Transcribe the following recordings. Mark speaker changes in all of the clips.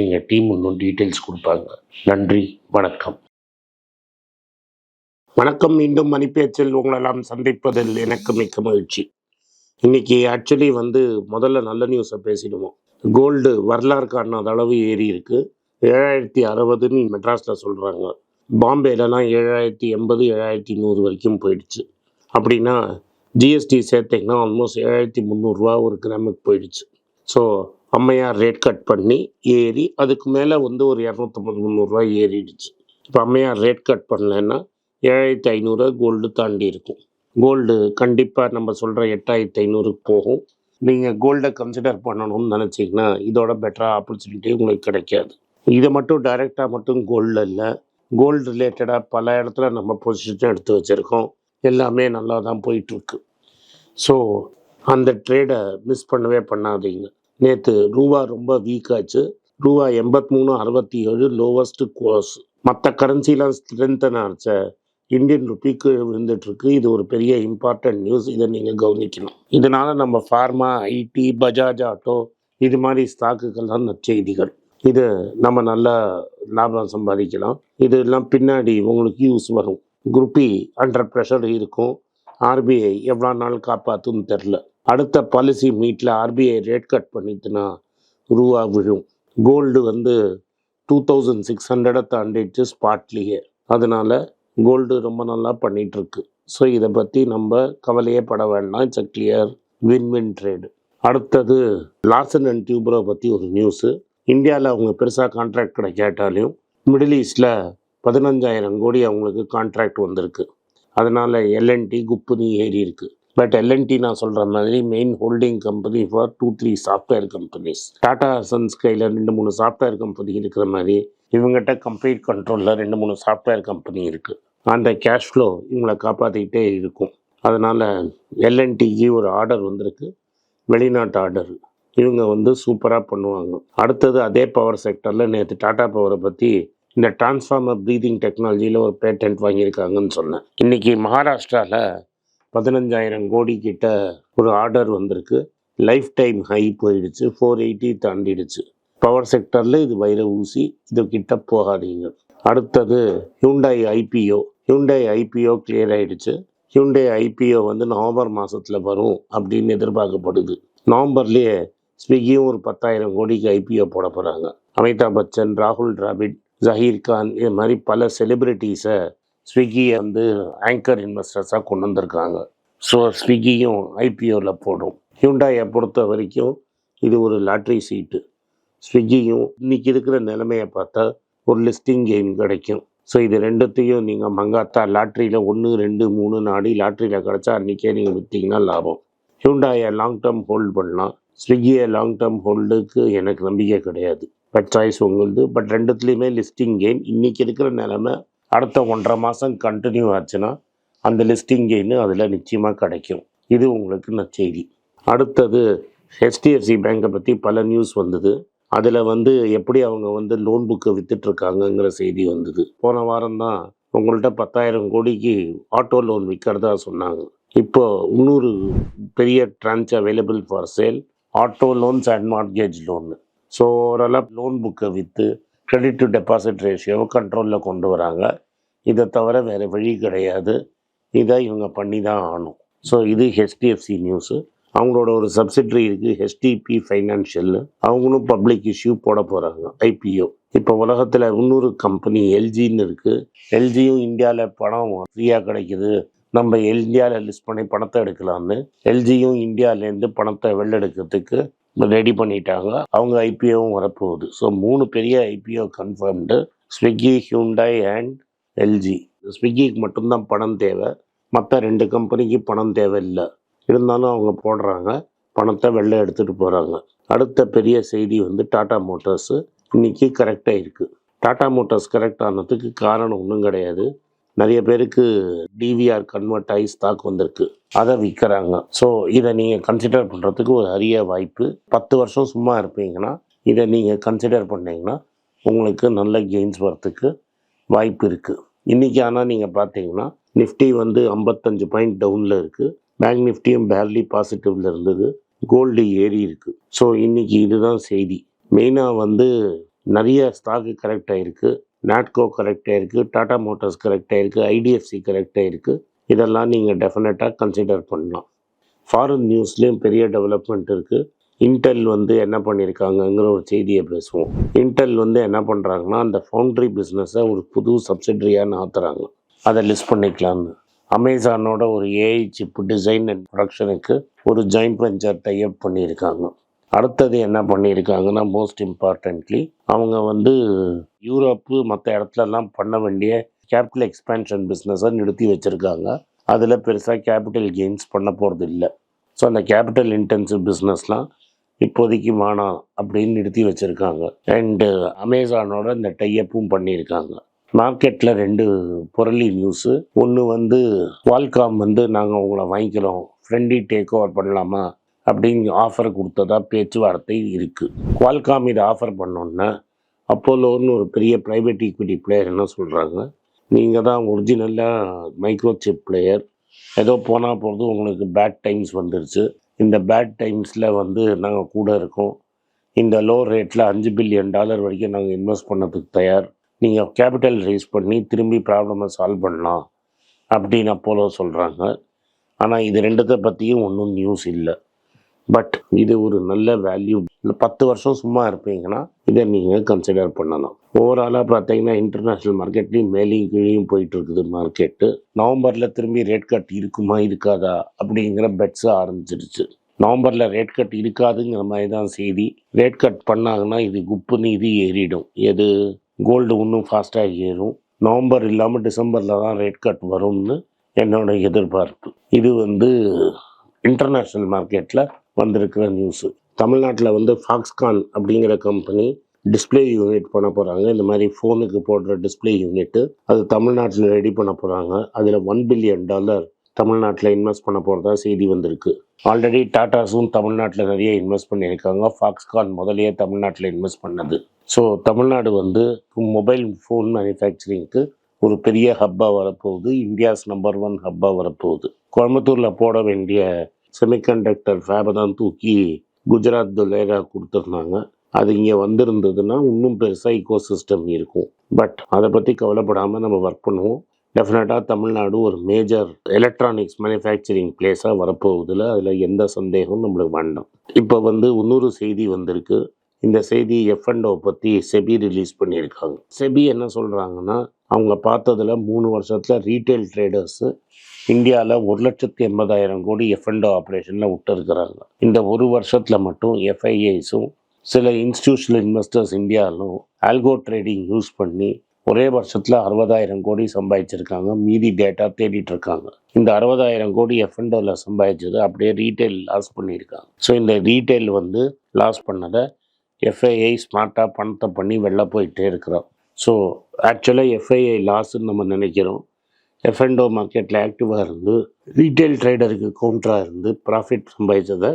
Speaker 1: எங்கள் டீம் இன்னும் டீட்டெயில்ஸ் கொடுப்பாங்க. நன்றி வணக்கம். வணக்கம் மீண்டும் மணிப்பேச்சில் உங்களெல்லாம் சந்திப்பதில் எனக்கு மிக்க மகிழ்ச்சி. இன்னைக்கு ஆக்சுவலி வந்து முதல்ல நல்ல நியூஸை பேசிடுவோம். கோல்டு வரலாறு காரணாத அளவு ஏறி இருக்கு. ஏழாயிரத்தி அறுபதுன்னு மெட்ராஸில் சொல்கிறாங்க பாம்பேலலாம் ஏழாயிரத்தி எண்பது ஏழாயிரத்தி நூறு வரைக்கும் போயிடுச்சு. அப்படின்னா ஜிஎஸ்டி சேர்த்திங்கன்னா ஆல்மோஸ்ட் ஏழாயிரத்தி முந்நூறுரூவா ஒரு கிராமுக்கு போயிடுச்சு. ஸோ அம்மையார் ரேட் கட் பண்ணி ஏறி அதுக்கு மேலே வந்து ஒரு இரநூத்தம்பது முந்நூறுரூவா ஏறிடுச்சு. இப்போ அம்மையார் ரேட் கட் பண்ணலன்னா ஏழாயிரத்தி ஐநூறுரூவா கோல்டு தாண்டி இருக்கும். கோல்டு கண்டிப்பாக நம்ம சொல்கிற எட்டாயிரத்தி ஐநூறுக்கு போகும். நீங்கள் கோல்டை கன்சிடர் பண்ணணும்னு நினச்சிங்கன்னா இதோட பெட்டராக ஆப்பர்ச்சுனிட்டி உங்களுக்கு கிடைக்காது. இதை மட்டும் டைரெக்டாக மட்டும் கோல்டு இல்லை கோல்டு ரிலேட்டடாக பல இடத்துல நம்ம பொசிஷன் எடுத்து வச்சுருக்கோம். எல்லாமே நல்லா தான் போயிட்டுருக்கு ஸோ அந்த ட்ரேடை மிஸ் பண்ணவே பண்ணாதீங்க. நேற்று ரூபா ரொம்ப வீக் ஆச்சு. ரூபா எண்பத்தி மூணு அறுபத்தி ஏழு லோவஸ்ட் கோர்ஸ் மற்ற கரன்சிலாம் ஸ்ட்ரென்தன் ஆச்ச இந்தியன் ருபிக்கு விழுந்துட்டுருக்கு. இது ஒரு பெரிய இம்பார்ட்டன்ட் நியூஸ் இதை நீங்கள் கவனிக்கணும். இதனால் நம்ம ஃபார்மா ஐடி பஜாஜ் ஆட்டோ இது மாதிரி ஸ்டாக்குக்கெல்லாம் நற்செய்திகள் இது நம்ம நல்லா லாபம் சம்பாதிக்கலாம். இதெல்லாம் பின்னாடி உங்களுக்கு யூஸ் வரும். குரூப்பி அண்டர் ப்ரெஷர் இருக்கும். ஆர்பிஐ எவ்வளோ நாள் காப்பாற்றுன்னு தெரில. அடுத்த பாலிசி மீட்டில் ஆர்பிஐ ரேட் கட் பண்ணிட்டுனா ரூபா விழும். கோல்டு வந்து டூ தௌசண்ட் சிக்ஸ் ஹண்ட்ரடை தாண்டிடுச்சு ஸ்பாட்லேயே அதனால் கோல்டு ரொம்ப நல்லா பண்ணிகிட்ருக்கு ஸோ இதை பற்றி நம்ம கவலையே பட வேண்டாம். It's a clear win win trade அடுத்தது லார்சன் அண்ட் டியூப்ரோ பற்றி ஒரு நியூஸு இந்தியாவில் அவங்க பெருசாக கான்ட்ராக்ட் கிடைக்காட்டாலையும் மிடில் ஈஸ்டில் பதினஞ்சாயிரம் கோடி அவங்களுக்கு கான்ட்ராக்ட் வந்திருக்கு. அதனால் எல்என்டி குப்புனி ஏறி இருக்குது பட் எல்என்டி நான் சொல்கிற மாதிரி main holding company for two three software companies Tata Sons கையில் ரெண்டு மூணு சாஃப்ட்வேர் கம்பெனி இருக்கிற மாதிரி இவங்ககிட்ட கம்ப்ளீட் கண்ட்ரோலில் ரெண்டு மூணு சாஃப்ட்வேர் கம்பெனி இருக்குது அந்த கேஷ் ஃப்ளோ இவங்களை காப்பாற்றிக்கிட்டே இருக்கும். அதனால் எல்என்டிக்கு ஒரு ஆர்டர் வந்திருக்கு. வெளிநாட்டு ஆர்டர் இவங்க வந்து சூப்பராக பண்ணுவாங்க. அடுத்தது அதே பவர் செக்டரில் நேற்று டாடா பவரை பற்றி இந்த டிரான்ஸ்ஃபார்மர் ப்ரீதிங் டெக்னாலஜியில் ஒரு பேட்டன்ட் வாங்கியிருக்காங்கன்னு சொன்னேன். இன்றைக்கி மகாராஷ்டிராவில் பதினஞ்சாயிரம் கோடி கிட்ட ஒரு ஆர்டர் வந்திருக்கு. லைஃப் டைம் ஹை போயிடுச்சு. ஃபோர் எயிட்டி தாண்டிடுச்சு. பவர் செக்டரில் இது வைர ஊசி இது கிட்ட போகாதீங்க. அடுத்தது Hyundai IPO Hyundai IPO clear ஆயிடுச்சு. ஹியூண்டாய் ஐபிஓ வந்து நவம்பர் மாதத்தில் வரும் அப்படின்னு எதிர்பார்க்கப்படுது. நவம்பர்லேயே ஸ்விக்கியும் ஒரு பத்தாயிரம் கோடிக்கு ஐபிஓ போட போகிறாங்க அமிதாப் பச்சன் ராகுல் டிராவிட் ஜஹீர் கான் இது மாதிரி பல செலிபிரிட்டிஸை ஸ்விக்கியை வந்து ஆங்கர் இன்வெஸ்டர்ஸாக கொண்டு வந்திருக்காங்க ஸோ ஸ்விக்கியும் ஐபிஓவில் போடும். ஹியூண்டாயை பொறுத்த வரைக்கும் இது ஒரு லாட்ரி சீட்டு ஸ்விக்கியும் இன்றைக்கி இருக்கிற நிலைமையை பார்த்தா ஒரு லிஸ்டிங் கேம் கிடைக்கும். ஸோ இது ரெண்டுத்தையும் நீங்கள் மங்காத்தா லாட்ரியில் ஒன்று ரெண்டு மூணு நாடி லாட்ரியில் கிடச்சா அன்றைக்கே நீங்கள் விற்றீங்கன்னா லாபம். ஹியூண்டாயை லாங் டேர்ம் ஹோல்ட் பண்ணலாம். ஸ்விக்கியை லாங் டேர்ம் ஹோல்டுக்கு எனக்கு நம்பிக்கை கிடையாது. பட் சாய்ஸ் உங்களுது. பட் ரெண்டுத்துலேயுமே லிஸ்டிங் கேம் இன்றைக்கி இருக்கிற நிலமை அடுத்த ஒன்றரை மாதம் கண்டினியூ ஆச்சுன்னா அந்த லிஸ்டிங் கெயின் அதில் நிச்சயமாக கிடைக்கும். இது உங்களுக்கு நற்செய்தி அடுத்தது ஹெச்டிஎஃப்சி பேங்கை பற்றி பல நியூஸ் வந்தது. அதில் வந்து எப்படி அவங்க வந்து லோன் புக்கை விற்றுட்ருக்காங்கங்கிற செய்தி வந்தது. போன வாரம் தான் உங்கள்கிட்ட பத்தாயிரம் கோடிக்கு ஆட்டோ லோன் விற்கிறதா சொன்னாங்க. இப்போ இன்னொரு பெரிய tranche available for sale auto loans and mortgage loan so ஓரளவு லோன் புக்கை விற்று கிரெடிட் டு டெபாசிட் ரேஷியோவை கண்ட்ரோலில் கொண்டு வராங்க. இதை தவிர வேறு வழி கிடையாது. இதை இவங்க பண்ணி தான் ஆகணும். ஸோ இது ஹெச்டிஎஃப்சி நியூஸு அவங்களோட ஒரு சப்சிட்ரி இருக்குது ஹெச்டிபி ஃபைனான்ஷியல்னு அவங்களும் பப்ளிக் இஷ்யூ போட போகிறாங்க ஐபிஓ இப்போ உலகத்தில் இன்னொரு கம்பெனி எல்ஜின்னு இருக்குது எல்ஜியும் இந்தியாவில் பணம் ஃப்ரீயாக கிடைக்குது. நம்ம இந்தியாவில் லிஸ்ட் பண்ணி பணத்தை எடுக்கலாம்னு எல்ஜியும் இந்தியாவிலேருந்து பணத்தை வெள்ளெடுக்கிறதுக்கு ரெடி பண்ணிட்டாங்க. அவங்க ஐபிஓவும் வரப்போகுது. ஸோ மூணு பெரிய IPO confirmed Swiggy Hyundai and LG. ஸ்விக்கிக்கு மட்டும்தான் பணம் தேவை. மற்ற ரெண்டு கம்பெனிக்கு பணம் தேவையில்லை. இருந்தாலும் அவங்க போடுறாங்க. பணத்தை வெளில எடுத்துகிட்டு போகிறாங்க அடுத்த பெரிய செய்தி வந்து டாடா மோட்டார்ஸு. இன்னைக்கு கரெக்டாக இருக்குது டாடா மோட்டார்ஸ் கரெக்ட் ஆனதுக்கு காரணம் ஒன்றும் கிடையாது. நிறைய பேருக்கு டிவிஆர் கன்வெர்ட் ஆகி ஸ்டாக் வந்திருக்கு. அதை விற்கிறாங்க. ஸோ இதை நீங்கள் கன்சிடர் பண்ணுறதுக்கு ஒரு அரிய வாய்ப்பு. பத்து வருஷம் சும்மா இருப்பீங்கன்னா இதை நீங்கள் கன்சிடர் பண்ணிங்கன்னா உங்களுக்கு நல்ல கெயின்ஸ் வரத்துக்கு வாய்ப்பு இருக்குது இன்றைக்கி ஆனால் நீங்கள் பார்த்தீங்கன்னா நிஃப்டி வந்து ஐம்பத்தஞ்சு பாயிண்ட் டவுனில் இருக்குது பேங்க் நிஃப்டியும் பேர்லி பாசிட்டிவில் இருந்தது. கோல்டு ஏறி இருக்குது ஸோ இன்றைக்கி இதுதான் செய்தி. மெயினாக வந்து நிறைய ஸ்டாக்கு கரெக்ட் ஆகிருக்கு நாட்கோ கரெக்ட் ஆகிருக்கு டாடா மோட்டார்ஸ் கரெக்ட் ஆகிருக்கு ஐடிஎஃப்சி கரெக்ட் ஆகிருக்கு இதெல்லாம் நீங்கள் டெஃபினட்டாக கன்சிடர் பண்ணலாம். ஃபாரின் நியூஸ்லேயும் பெரிய டெவலப்மெண்ட் இருக்குது இன்டெல் வந்து என்ன பண்ணியிருக்காங்கங்கிற ஒரு செய்தியை பேசுவோம். இன்டெல் வந்து என்ன பண்ணுறாங்கன்னா அந்த ஃபவுண்ட்ரி பிஸ்னஸை ஒரு புது சப்சிடரியாக நாத்துறாங்க. அதை லிஸ்ட் பண்ணிக்கலாம்னு. அமேசானோட ஒரு ஏஐ சிப் டிசைன் அண்ட் ப்ரொடக்ஷனுக்கு ஒரு ஜாயிண்ட் வெஞ்சர் டைப் பண்ணியிருக்காங்க அடுத்தது என்ன பண்ணியிருக்காங்கன்னா மோஸ்ட் இம்பார்ட்டன்ட்லி அவங்க வந்து யூரோப்பு மற்ற இடத்துலலாம் பண்ண வேண்டிய கேபிட்டல் எக்ஸ்பேன்ஷன் பிஸ்னஸை நிறுத்தி வச்சுருக்காங்க. அதில் பெருசாக கேபிட்டல் கெயின்ஸ் பண்ண போகிறது இல்லை ஸோ அந்த கேபிட்டல் இன்டென்சிவ் பிஸ்னஸ்லாம் இப்போதைக்கு வேணாம் அப்படின்னு நிறுத்தி வச்சுருக்காங்க. அண்டு அமேசானோட இந்த டையப்பும் பண்ணியிருக்காங்க. மார்க்கெட்டில் ரெண்டு புரளி நியூஸு ஒன்று வந்து வால்காம் வந்து நாங்கள் உங்களை வாங்கிக்கிறோம். ஃப்ரெண்ட்லி டேக் ஓவர் பண்ணலாமா? அப்படின்னு ஆஃபர் கொடுத்ததா பேச்சுவார்த்தை இருக்குது குவால்காம் இதை ஆஃபர் பண்ணோன்னே அப்போலோன்னு ஒரு பெரிய ப்ரைவேட் ஈக்விட்டி பிளேயர் என்ன சொல்கிறாங்க நீங்கள் தான் ஒரிஜினலாக மைக்ரோ சிப் பிளேயர் ஏதோ போனால் போகிறது உங்களுக்கு பேட் டைம்ஸ் வந்துருச்சு. இந்த பேட் டைம்ஸில் வந்து நாங்கள் கூட இருக்கோம். இந்த லோ ரேட்டில் அஞ்சு பில்லியன் டாலர் வரைக்கும் நாங்கள் இன்வெஸ்ட் பண்ணதுக்கு தயார். நீங்கள் கேபிட்டல் ரைஸ் பண்ணி திரும்பி ப்ராப்ளமை சால்வ் பண்ணலாம். அப்படின்னு அப்போலோ சொல்கிறாங்க ஆனால் இது ரெண்டுத்தை பற்றியும் ஒன்றும் நியூஸ் இல்லை. பட் இது ஒரு நல்ல வேல்யூ இல்லை பத்து வருஷம் சும்மா இருப்பீங்கன்னா இதை நீங்கள் கன்சிடர் பண்ணலாம். ஓவராலாக பார்த்தீங்கன்னா இன்டர்நேஷ்னல் மார்க்கெட்லேயும் மேலேயும் கீழேயும் போயிட்டு இருக்குது மார்க்கெட்டு நவம்பரில் திரும்பி ரேட் கட் இருக்குமா இருக்காதா அப்படிங்கிற பெட்ஸு ஆரம்பிச்சிருச்சு. நவம்பரில் ரேட் கட் இருக்காதுங்கிற மாதிரி தான் செய்தி. ரேட் கட் பண்ணாங்கன்னா இது குப்புன்னு இது ஏறிடும். எது? கோல்டு இன்னும் ஃபாஸ்ட்டாக ஏறும். நவம்பர் இல்லாமல் டிசம்பரில் தான் ரேட் கட் வரும்னு என்னோட எதிர்பார்ப்பு. இது வந்து இன்டர்நேஷ்னல் மார்க்கெட்டில் வந்திருக்கிற நியூஸு தமிழ்நாட்டில் வந்து ஃபாக்ஸ்கான் அப்படிங்கிற கம்பெனி டிஸ்ப்ளே யூனிட் பண்ண போகிறாங்க இந்த மாதிரி ஃபோனுக்கு போடுற டிஸ்ப்ளே யூனிட்டு அது தமிழ்நாட்டில் ரெடி பண்ண போகிறாங்க அதில் ஒன் பில்லியன் டாலர் தமிழ்நாட்டில் இன்வெஸ்ட் பண்ண போகிறதா செய்தி வந்திருக்கு. ஆல்ரெடி டாட்டாஸும் தமிழ்நாட்டில் நிறைய இன்வெஸ்ட் பண்ணியிருக்காங்க. ஃபாக்ஸ்கான் முதலையே தமிழ்நாட்டில் இன்வெஸ்ட் பண்ணது. ஸோ தமிழ்நாடு வந்து மொபைல் ஃபோன் மேனுஃபேக்சரிங்க்கு ஒரு பெரிய ஹப்பாக வரப்போகுது. இந்தியாஸ் நம்பர் ஒன் ஹப்பாக வரப்போகுது. கோயம்புத்தூரில் போட வேண்டிய செமிகண்டக்டர் ஃபேபை தான் தூக்கி குஜராத் துலேரா கொடுத்துருந்தாங்க. அது இங்கே வந்திருந்ததுன்னா இன்னும் பெருசாக இக்கோ சிஸ்டம் இருக்கும். பட் அதை பற்றி கவலைப்படாமல் நம்ம ஒர்க் பண்ணுவோம். டெஃபினட்டாக தமிழ்நாடு ஒரு மேஜர் எலக்ட்ரானிக்ஸ் மேனுஃபேக்சரிங் பிளேஸாக வரப்போகுதில். அதில் எந்த சந்தேகமும் நம்மளுக்கு வேண்டாம். இப்போ வந்து இன்னொரு செய்தி வந்திருக்கு. இந்த செய்தி எஃப்என்டோ பற்றி செபி ரிலீஸ் பண்ணியிருக்காங்க. செபி என்ன சொல்கிறாங்கன்னா அவங்க பார்த்ததுல மூணு வருஷத்தில் ரீட்டைல் ட்ரேடர்ஸு இந்தியாவில் ஒரு லட்சத்தி எண்பதாயிரம் கோடி எஃப்என்டோ ஆப்ரேஷனில் விட்டுருக்குறாங்க. இந்த ஒரு வருஷத்தில் மட்டும் எஃப்ஐஏஸும் சில இன்ஸ்டியூஷனல் இன்வெஸ்டர்ஸ் இந்தியாவிலும் ஆல்கோ ட்ரேடிங் யூஸ் பண்ணி ஒரே வருஷத்தில் அறுபதாயிரம் கோடி சம்பாதிச்சிருக்காங்க. மீதி டேட்டா தேடிட்டு இருக்காங்க இந்த அறுபதாயிரம் கோடி எஃப்என்டோவில் சம்பாதிச்சது அப்படியே ரீட்டைல் லாஸ் பண்ணியிருக்காங்க. ஸோ இந்த ரீட்டைல் வந்து லாஸ் பண்ணதை எஃப்ஐஐ ஸ்மார்ட்டாக பணத்தை பண்ணி வெளில போயிட்டே இருக்கிறோம். ஸோ ஆக்சுவலாக எஃப்ஐஐ லாஸ்ன்னு நம்ம நினைக்கிறோம். எஃப்என்டோ மார்க்கெட்டில் ஆக்டிவாக இருந்து ரீட்டைல் ட்ரேடருக்கு கவுண்டராக இருந்து ப்ராஃபிட் சம்பாதிச்சதை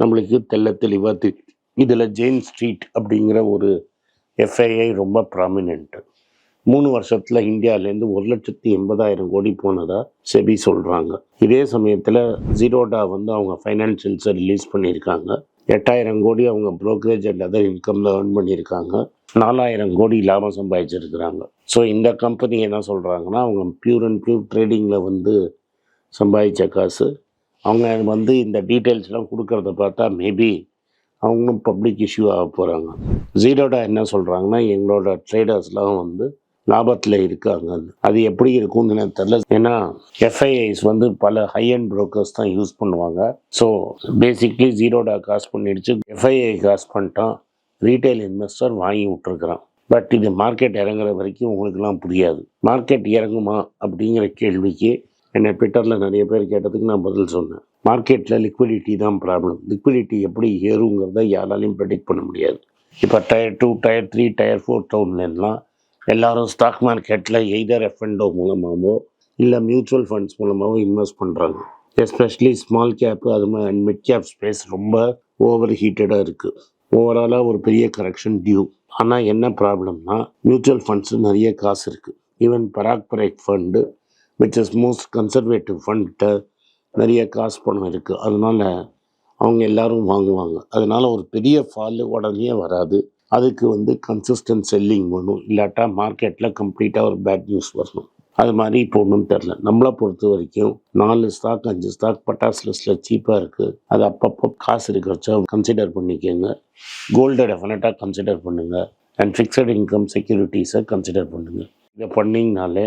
Speaker 1: நம்மளுக்கு தெள்ள தெளிவாக தெரியும் இதில் ஜெயின் ஸ்ட்ரீட் அப்படிங்கிற ஒரு எஃப்ஐஐ ரொம்ப ப்ராமினென்ட்டு மூணு வருஷத்தில் இந்தியாவிலேருந்து ஒரு லட்சத்தி எண்பதாயிரம் கோடி போனதாக செபி சொல்கிறாங்க இதே சமயத்தில் ஜீரோடா வந்து அவங்க ஃபைனான்சியல்ஸை ரிலீஸ் பண்ணியிருக்காங்க. எட்டாயிரம் கோடி அவங்க ப்ரோக்கரேஜ் அண்ட் அதர் இன்கமில் ஏர்ன் பண்ணியிருக்காங்க. நாலாயிரம் கோடி லாபம் சம்பாதிச்சிருக்கிறாங்க. ஸோ இந்த கம்பெனி என்ன சொல்கிறாங்கன்னா அவங்க பியூர் அண்ட் பியூர் ட்ரேடிங்கில் வந்து சம்பாதிச்ச காசு. அவங்க வந்து இந்த டீட்டெயில்ஸ்லாம் கொடுக்கறத பார்த்தா மேபி அவங்களும் பப்ளிக் இஷ்யூ ஆக போகிறாங்க ஜீரோடா என்ன சொல்கிறாங்கன்னா எங்களோட ட்ரேடர்ஸ்லாம் வந்து லாபத்தில் இருக்காங்க. அது எப்படி இருக்கும்னு எனக்கு தெரியல. ஏன்னா எஃப்ஐஐஸ் வந்து பல ஹை அண்ட் புரோக்கர்ஸ் தான் யூஸ் பண்ணுவாங்க. ஸோ பேசிக்லி ஜீரோடா காசு பண்ணிடுச்சு. எஃப்ஐஐ காசு பண்ணிட்டான். ரீட்டைல் இன்வெஸ்டர் வாங்கி விட்டுருக்குறான். பட் இது மார்க்கெட் இறங்குற வரைக்கும் உங்களுக்குலாம் புரியாது. மார்க்கெட் இறங்குமா அப்படிங்கிற கேள்விக்கு என்னை ட்விட்டரில் நிறைய பேர் கேட்டதுக்கு நான் பதில் சொன்னேன். மார்க்கெட்டில் லிக்விடிட்டி தான் ப்ராப்ளம் லிக்விடிட்டி எப்படி ஏறுங்கிறத யாராலையும் ப்ரெடிக்ட் பண்ண முடியாது. இப்போ tier two tier three tier four டவுன்லாம் எல்லாரும் ஸ்டாக் மார்க்கெட்டில் எய்தர் எஃப்என்டோ மூலமாகவோ இல்லை மியூச்சுவல் ஃபண்ட்ஸ் மூலமாகவோ இன்வெஸ்ட் பண்ணுறாங்க எஸ்பெஷலி ஸ்மால் கேப்பு அது மாதிரி அண்ட் மிட் கேப் ஸ்பேஸ் ரொம்ப ஓவர் ஹீட்டடாக இருக்குது ஓவராலாக ஒரு பெரிய கரெக்ஷன் டியூ ஆனால் என்ன ப்ராப்ளம்னா மியூச்சுவல் ஃபண்ட்ஸு நிறைய காசு இருக்குது even Parag Parikh fund which is most conservative ஃபண்ட்டை நிறைய காசு பணம் இருக்குது அதனால் அவங்க எல்லாரும் வாங்குவாங்க. அதனால் ஒரு பெரிய ஃபால் உடனே வராது. அதுக்கு வந்து கன்சிஸ்டன்ட் செல்லிங் வேணும். இல்லாட்டா மார்க்கெட்டில் கம்ப்ளீட்டாக ஒரு பேட் நியூஸ் வரணும். அது மாதிரி இப்போ ஒன்றும் தெரில நம்மளை பொறுத்த வரைக்கும் நாலு ஸ்டாக் அஞ்சு ஸ்டாக் பட்டாஸ் லிஸ்ட்டில் சீப்பாக இருக்குது அது அப்பப்போ காசு இருக்கிறச்சா கன்சிடர் பண்ணிக்கோங்க. கோல்டை டெஃபினட்டாக கன்சிடர் பண்ணுங்கள் அண்ட் ஃபிக்ஸட் இன்கம் செக்யூரிட்டிஸை கன்சிடர் பண்ணுங்கள் இதை பண்ணிங்கனாலே